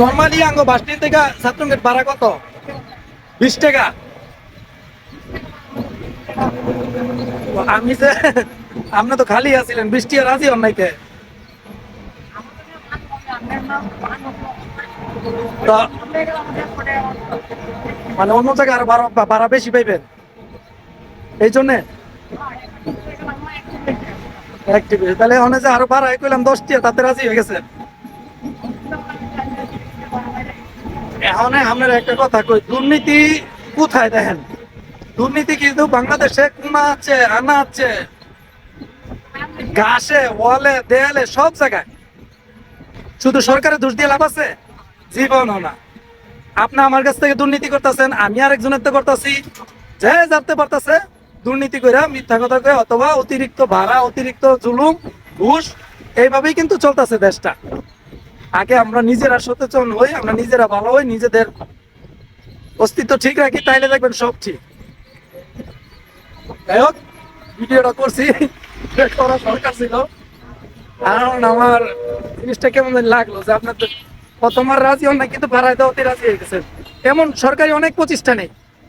Normally আঙ্গ bus stand থেকে ছাত্রঙ্গের ভাড়া কত? বিশ টাকা। আমি যে আপনি তো খালি আছিলেন, বৃষ্টি আর হন নাইতে মানে অন্য জায়গায় আরও ভাড়া বেশি পাইবেন। এই জন্যে? তাহলে অনেক আরও ভাড়া কইলাম দশটি, তাতে রাজি হয়ে গেছে একটা কথা কই, দুর্নীতি কোথায় দেখেন? দুর্নীতি কিন্তু বাংলাদেশে আছে আনা আছে ঘাসে, ওয়ালে, দেয়ালে, সব জায়গায়। শুধু সরকারের দোষ দিয়ে লাভ আছে? জীবনও না। আপনি আমার কাছ থেকে দুর্নীতি করতেছেন, আমি আরেকজনের তো করতেছি। যে জানতে পারতেছে, দুর্নীতি করে মিথ্যা কথা কয়ে অথবা অতিরিক্ত ভাড়া, অতিরিক্ত জুলুম, ঘুষ, এইভাবেই কিন্তু চলতেছে দেশটা। আগে আমরা নিজেরা সচেতন হই, আমরা নিজেরা ভালো হই, নিজেদের অস্তিত্ব ঠিক রাখি, তাইলে দেখবেন সব ঠিক। যাই হোক, ভিডিওটা করছি করা দরকার ছিল। কারণ আমার জিনিসটা কেমন লাগল যে আপনার প্রথমবার রাজি হন না কিন্তু ভাড়ায় রাজি হয়ে গেছেন। এমন সরকারি অনেক প্রতিষ্ঠানে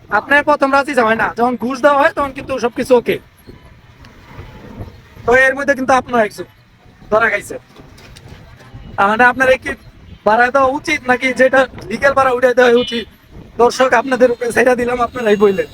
আপনার প্রথম রাজি হয় না, যখন ঘুষ দেওয়া হয়, তখন কিন্তু সবকিছু ওকে তো এর মধ্যে কিন্তু আপনার একজন ধরা খাইছে মানে আপনার কি বাড়ায় দেওয়া উচিত নাকি যেটা লিগেল ভাড়া উঠে দেওয়া উচিত? দর্শক, আপনাদের উপরে সেটা দিলাম, আপনারাই বললেন।